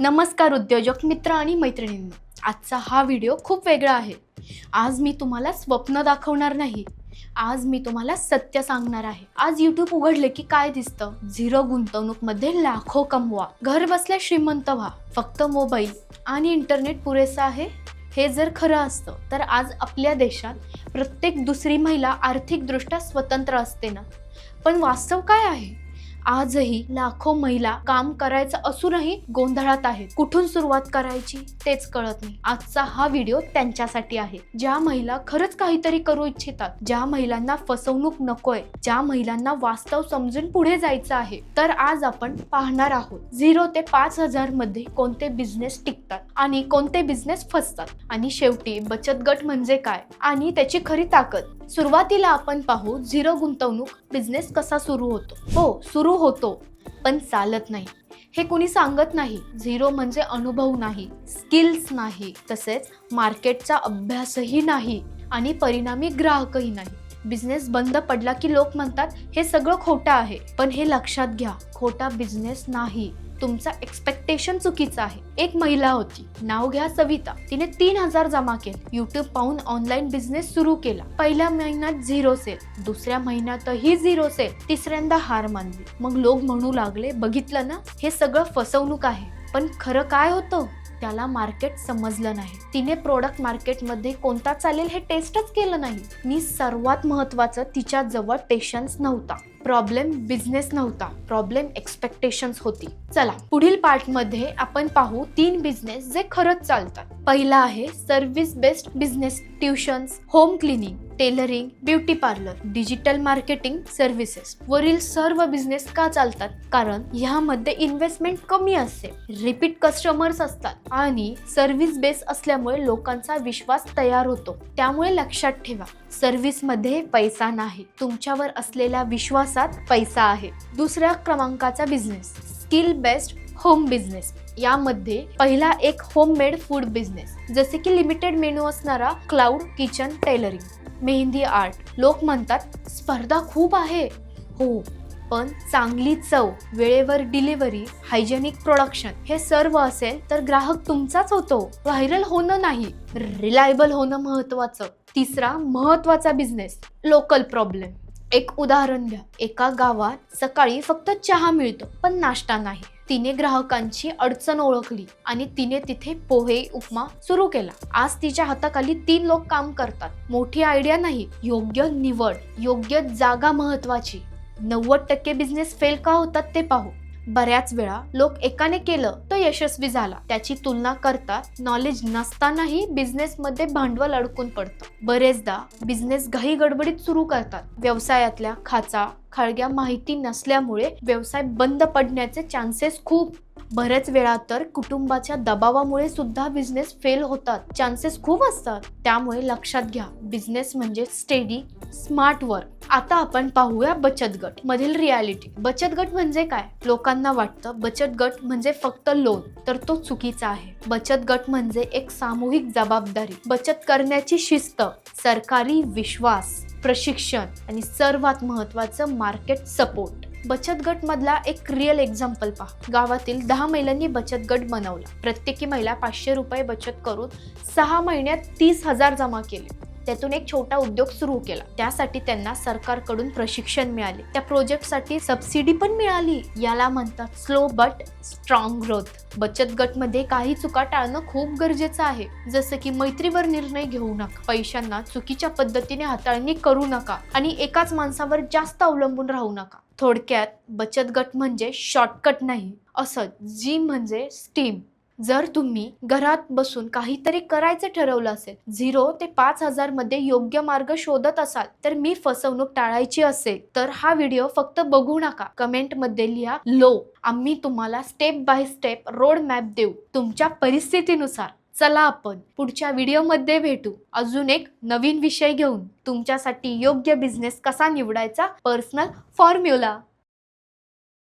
नमस्कार उद्योजक मित्र आणि मैत्रिणींनो आजचा हा व्हिडिओ खूप वेगळा आहे. आज मी तुम्हाला स्वप्न दाखवणार नाही. आज मी तुम्हाला सत्य सांगणार आहे. आज यूट्यूब उघडले की काय दिसतं? झिरो गुंतवणूकमध्ये लाखो कमवा. घर बसल्या श्रीमंत व्हा. फक्त मोबाईल आणि इंटरनेट पुरेसा आहे? हे जर खरं असतं तर आज आपल्या देशात प्रत्येक दुसरी महिला आर्थिकदृष्ट्या स्वतंत्र असते ना? पण वास्तव काय आहे? आजही लाखो महिला काम करायचं असूनही गोंधळात आहेत. कुठून सुरुवात करायची तेच कळत नाही. आजचा हा व्हिडिओ त्यांच्यासाठी आहे. ज्या महिला खरंच काहीतरी करू इच्छितात ज्या महिलांना फसवणूक नकोय ज्या महिलांना वास्तव समजून पुढे जायचं आहे तर आज आपण पाहणार आहोत. झिरो ते पाच हजारमध्ये कोणते बिझनेस टिकतात आणि कोणते बिझनेस फसतात? आणि शेवटी बचत गट म्हणजे काय? आणि त्याची खरी ताकद? सुरुवातीला आपण पाहू झिरो गुंतवणूक बिझनेस कसा सुरू होतो? हो सुरू होतो पण चालत नाही. हे कुणी सांगत नाही. झिरो म्हणजे अनुभव नाही स्किल्स नाही तसेच मार्केटचा अभ्यासही नाही आणि परिणामी ग्राहकही नाही. बिझनेस बंद पडला की लोक म्हणतात हे सगळं खोटं आहे पण हे लक्षात घ्या खोटा बिझनेस नाही. तुमचा एक्सपेक्टेशन चुकीचा आहे. एक महिला होती. नाव घ्या सविता. तिने तीन हजार जमा केले. युट्यूब पाहून ऑनलाईन बिझनेस सुरू केला. पहिल्या महिन्यात झिरो सेल दुसऱ्या महिन्यातही झिरो सेल तिसऱ्यांदा हार मानली. मग लोक म्हणू लागले बघितलं ना? हे सगळं फसवणूक आहे. पण खरं काय होतं? त्याला मार्केट समजलं नाही. तिने प्रोडक्ट मार्केटमध्ये कोणता चालेल हे टेस्टच केलं नाही. मी सर्वात महत्वाचं तिच्या जवळ पेशन्स नव्हता. प्रॉब्लेम बिझनेस नव्हता. प्रॉब्लेम एक्सपेक्टेशन्स होती. चला पुढील पार्टमध्ये आपण पाहू तीन बिझनेस जे खरंच चालतात. पहिला आहे service based business tuitions home cleaning tailoring beauty parlour digital marketing services. वरील सर्व बिझनेस का चालतात? कारण ह्यामध्ये इन्व्हेस्टमेंट कमी असते. रिपीट कस्टमर्स असतात आणि सर्व्हिस बेस असल्यामुळे लोकांचा विश्वास तयार होतो. त्यामुळे लक्षात ठेवा सर्व्हिसमध्ये पैसा नाही. तुमच्यावर असलेल्या विश्वासात पैसा आहे. दुसऱ्या क्रमांकाचा business skill based home business. यामध्ये पहिला एक होममेड फूड बिझनेस जसे की लिमिटेड मेनू असणारा cloud kitchen tailoring. Mehndi art. लोक म्हणतात स्पर्धा खूप आहे. हो पण चांगली चव वेळेवर डिलिव्हरी हायजेनिक प्रोडक्शन हे सर्व असेल तर ग्राहक तुमचाच होतो. व्हायरल होणं नाही रिलायबल होणं महत्वाचं तिसरा महत्त्वाचा बिझनेस लोकल प्रॉब्लेम. एक उदाहरण द्या. एका गावात सकाळी फक्त चहा मिळतो पण नाश्ता नाही. तिने ग्राहकांची अडचण ओळखली आणि तिने तिथे पोहे उपमा सुरू केला. आज तिच्या हाताखाली तीन लोक काम करतात. मोठी आयडिया नाही योग्य निवड योग्य जागा महत्वाची. नव्वद टक्के बिझनेस फेल का होतात ते पाहू. बऱ्याच वेळा लोक एकाने केलं तो यशस्वी झाला. त्याची तुलना करता नॉलेज नसतानाही बिझनेस मध्ये भांडवल अडकून पडतं. बरेचदा बिझनेस घाई गडबडीत सुरू करतात. व्यवसायातल्या खाचा खळग्या माहिती नसल्यामुळे व्यवसाय बंद पडण्याचे चान्सेस खूप. बरेच वेळा तर कुटुंबाच्या दबावामुळे सुद्धा बिझनेस फेल होतात. चान्सेस खूप असतात. त्यामुळे लक्षात घ्या बिझनेस म्हणजे स्टेडी स्मार्ट वर्क आता आपण पाहूया बचत गट मधील रियालिटी बचत गट म्हणजे काय? लोकांना वाटतं बचत गट म्हणजे फक्त लोन तर तो चुकीचा आहे. बचत गट म्हणजे एक सामूहिक जबाबदारी. बचत करण्याची शिस्त सरकारी विश्वास प्रशिक्षण आणि सर्वात महत्वाचं मार्केट सपोर्ट बचत गट मधला एक रिअल एक्झाम्पल पहा. गावातील दहा महिलांनी बचत गट बनवला. प्रत्येकी महिला पाचशे रुपये बचत करून सहा महिन्यात तीस हजार जमा केले. त्यातून एक छोटा उद्योग सुरू केला. त्यासाठी त्यांना सरकारकडून प्रशिक्षण मिळाले. त्या प्रोजेक्टसाठी सबसिडी पण मिळाली. याला म्हणतात स्लो बट स्ट्रॉंग ग्रोथ. बचत गटमध्ये काही चुका टाळणं खूप गरजेचं आहे. जसं की मैत्रीवर निर्णय घेऊ नका. पैशांना चुकीच्या पद्धतीने हाताळणी करू नका आणि एकाच माणसावर जास्त अवलंबून राहू नका. थोडक्यात बचत गट म्हणजे शॉर्टकट नाही. असं जी म्हणजे स्टीम जर तुम्ही घरात बसून काहीतरी करायचं ठरवलं असेल झिरो ते पाच हजारमध्ये योग्य मार्ग शोधत असाल तर मी फसवणूक टाळायची असेल तर हा व्हिडिओ फक्त बघू नका. कमेंटमध्ये लिहा लो आम्ही तुम्हाला step by step road map देऊ. तुमच्या परिस्थितीनुसार चला आपण पुढच्या व्हिडिओमध्ये भेटू. अजून एक नवीन विषय घेऊन तुमच्यासाठी योग्य बिझनेस कसा निवडायचा? Personal formula.